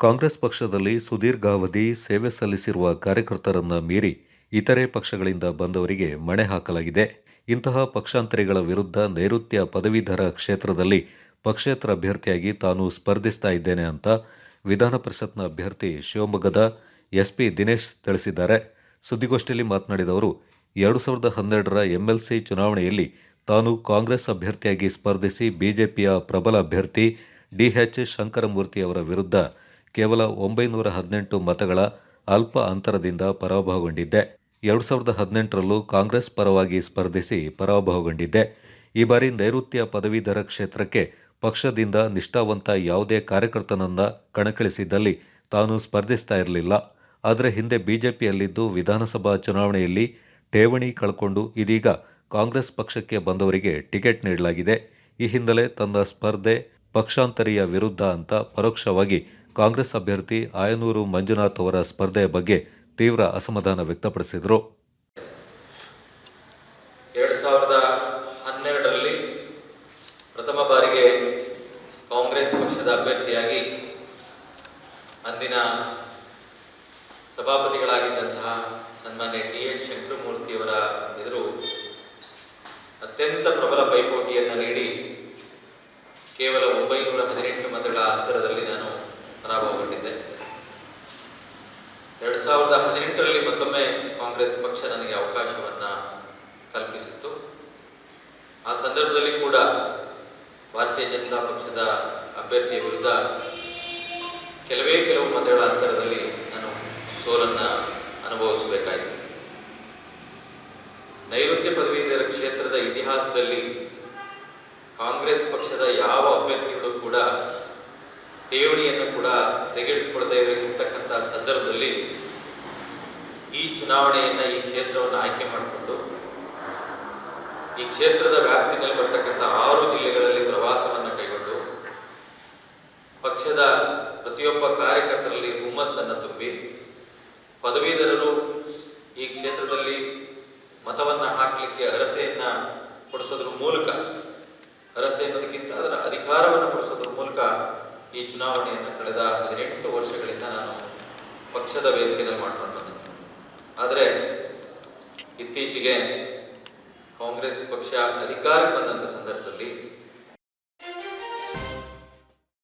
ಕಾಂಗ್ರೆಸ್ ಪಕ್ಷದಲ್ಲಿ ಸುದೀರ್ಘಾವಧಿ ಸೇವೆ ಸಲ್ಲಿಸಿರುವ ಕಾರ್ಯಕರ್ತರನ್ನ ಮೀರಿ ಇತರೆ ಪಕ್ಷಗಳಿಂದ ಬಂದವರಿಗೆ ಮಣೆ ಹಾಕಲಾಗಿದೆ. ಇಂತಹ ಪಕ್ಷಾಂತರಿಗಳ ವಿರುದ್ಧ ನೈಋತ್ಯ ಪದವೀಧರ ಕ್ಷೇತ್ರದಲ್ಲಿ ಪಕ್ಷೇತರ ಅಭ್ಯರ್ಥಿಯಾಗಿ ತಾನು ಸ್ಪರ್ಧಿಸ್ತಾ ಇದ್ದೇನೆ ಅಂತ ವಿಧಾನ ಪರಿಷತ್ನ ಅಭ್ಯರ್ಥಿ ಶಿವಮೊಗ್ಗದ ಎಸ್ಪಿ ದಿನೇಶ್ ತಿಳಿಸಿದ್ದಾರೆ. ಸುದ್ದಿಗೋಷ್ಠಿಯಲ್ಲಿ ಮಾತನಾಡಿದ ಅವರು, ಎರಡು ಸಾವಿರದ ಹನ್ನೆರಡರ ಎಂಎಲ್ಸಿ ಚುನಾವಣೆಯಲ್ಲಿ ತಾನು ಕಾಂಗ್ರೆಸ್ ಅಭ್ಯರ್ಥಿಯಾಗಿ ಸ್ಪರ್ಧಿಸಿ ಬಿಜೆಪಿಯ ಪ್ರಬಲ ಅಭ್ಯರ್ಥಿ ಡಿಎಚ್ ಶಂಕರಮೂರ್ತಿ ಅವರ ವಿರುದ್ಧ ಕೇವಲ ಒಂಬೈನೂರ ಹದಿನೆಂಟು ಮತಗಳ ಅಲ್ಪ ಅಂತರದಿಂದ ಪರಾಭವಗೊಂಡಿದ್ದೆ. ಎರಡು ಸಾವಿರದ ಹದಿನೆಂಟರಲ್ಲೂ ಕಾಂಗ್ರೆಸ್ ಪರವಾಗಿ ಸ್ಪರ್ಧಿಸಿ ಪರಾಭವಗೊಂಡಿದ್ದೆ. ಈ ಬಾರಿ ನೈಋತ್ಯ ಪದವೀಧರ ಕ್ಷೇತ್ರಕ್ಕೆ ಪಕ್ಷದಿಂದ ನಿಷ್ಠಾವಂತ ಯಾವುದೇ ಕಾರ್ಯಕರ್ತನನ್ನ ಕಣಕ್ಕಿಳಿಸಿದ್ದಲ್ಲಿ ತಾನು ಸ್ಪರ್ಧಿಸ್ತಾ ಇರಲಿಲ್ಲ. ಆದರೆ ಹಿಂದೆ ಬಿಜೆಪಿಯಲ್ಲಿದ್ದು ವಿಧಾನಸಭಾ ಚುನಾವಣೆಯಲ್ಲಿ ಠೇವಣಿ ಕಳ್ಕೊಂಡು ಇದೀಗ ಕಾಂಗ್ರೆಸ್ ಪಕ್ಷಕ್ಕೆ ಬಂದವರಿಗೆ ಟಿಕೆಟ್ ನೀಡಲಾಗಿದೆ. ಈ ಹಿನ್ನೆಲೆ ತನ್ನ ಸ್ಪರ್ಧೆ ಪಕ್ಷಾಂತರಿಯ ವಿರುದ್ಧ ಅಂತ ಪರೋಕ್ಷವಾಗಿ ಕಾಂಗ್ರೆಸ್ ಅಭ್ಯರ್ಥಿ ಆಯನೂರು ಮಂಜುನಾಥ್ ಅವರ ಸ್ಪರ್ಧೆಯ ಬಗ್ಗೆ ತೀವ್ರ ಅಸಮಾಧಾನ ವ್ಯಕ್ತಪಡಿಸಿದರು. ಎರಡು ಸಾವಿರದ ಹನ್ನೆರಡರಲ್ಲಿ ಪ್ರಥಮ ಬಾರಿಗೆ ಕಾಂಗ್ರೆಸ್ ಪಕ್ಷದ ಅಭ್ಯರ್ಥಿಯಾಗಿ ಅಂದಿನ ಸಭಾಪತಿಗಳಾಗಿದ್ದಂತಹ ಸನ್ಮಾನ್ಯ ಡಿ ಎಚ್ ಶಂಕರಮೂರ್ತಿಯವರ ಎದುರು ಅತ್ಯಂತ ಪ್ರಬಲ ಪೈಪೋಟಿಯನ್ನು ನೀಡಿ ಕೇವಲ ಒಂಬೈನೂರ ಹದಿನೆಂಟು ಮತಗಳ ಅಂತರದಲ್ಲಿ ನಾನು ಪರಾಭವಗೊಂಡಿದ್ದೆ. ಎರಡು ಸಾವಿರದ ಹದಿನೆಂಟರಲ್ಲಿ ಮತ್ತೊಮ್ಮೆ ಕಾಂಗ್ರೆಸ್ ಪಕ್ಷ ನನಗೆ ಅವಕಾಶವನ್ನ ಕಲ್ಪಿಸಿತ್ತು. ಆ ಸಂದರ್ಭದಲ್ಲಿ ಕೂಡ ಭಾರತೀಯ ಜನತಾ ಪಕ್ಷದ ಅಭ್ಯರ್ಥಿಯ ವಿರುದ್ಧ ಕೆಲವೇ ಕೆಲವು ಮತಗಳ ಅಂತರದಲ್ಲಿ ನಾನು ಸೋಲನ್ನ ಅನುಭವಿಸಬೇಕಾಯಿತು. ನೈಋತ್ಯ ಪದವೀಧರ ಕ್ಷೇತ್ರದ ಇತಿಹಾಸದಲ್ಲಿ ಕಾಂಗ್ರೆಸ್ ಪಕ್ಷದ ಯಾವ ಅಭ್ಯರ್ಥಿಗಳು ಕೂಡ ಠೇವಣಿಯನ್ನು ಕೂಡ ತೆಗೆದುಕೊಳ್ಳದೇ ಇರತಕ್ಕಂಥ ಸಂದರ್ಭದಲ್ಲಿ ಈ ಚುನಾವಣೆಯನ್ನ ಈ ಕ್ಷೇತ್ರವನ್ನು ಆಯ್ಕೆ ಮಾಡಿಕೊಂಡು ಈ ಕ್ಷೇತ್ರದ ವ್ಯಾಪ್ತಿನಲ್ಲಿ ಬರ್ತಕ್ಕಂಥ ಆರು ಜಿಲ್ಲೆಗಳಲ್ಲಿ ಪ್ರವಾಸವನ್ನು ಕೈಗೊಂಡು ಪಕ್ಷದ ಪ್ರತಿಯೊಬ್ಬ ಕಾರ್ಯಕರ್ತರಲ್ಲಿ ಹುಮ್ಮಸ್ಸನ್ನು ತುಂಬಿ ಪದವೀಧರರು ಈ ಕ್ಷೇತ್ರದಲ್ಲಿ ಮತವನ್ನ ಹಾಕಲಿಕ್ಕೆ ಅರ್ಹತೆಯನ್ನ ಕೊಡಿಸೋದ್ರ ಮೂಲಕ ಅರ್ಹತೆ ಅನ್ನೋದಕ್ಕಿಂತ ಅದರ ಅಧಿಕಾರವನ್ನು ಕೊಡಿಸೋದ್ರ ಮೂಲಕ ಈ ಚುನಾವಣೆಯನ್ನು ಕಳೆದ ಹದಿನೆಂಟು ವರ್ಷಗಳಿಂದ ನಾನು ಪಕ್ಷದ ವೇದಿಕೆಯಲ್ಲಿ ಮಾಡ್ಕೊಂಡು ಬಂದಿದ್ದೆ ಆದರೆ ಇತ್ತೀಚೆಗೆ ಕಾಂಗ್ರೆಸ್ ಪಕ್ಷ ಅಧಿಕಾರಕ್ಕೆ ಬಂದಂಥ ಸಂದರ್ಭದಲ್ಲಿ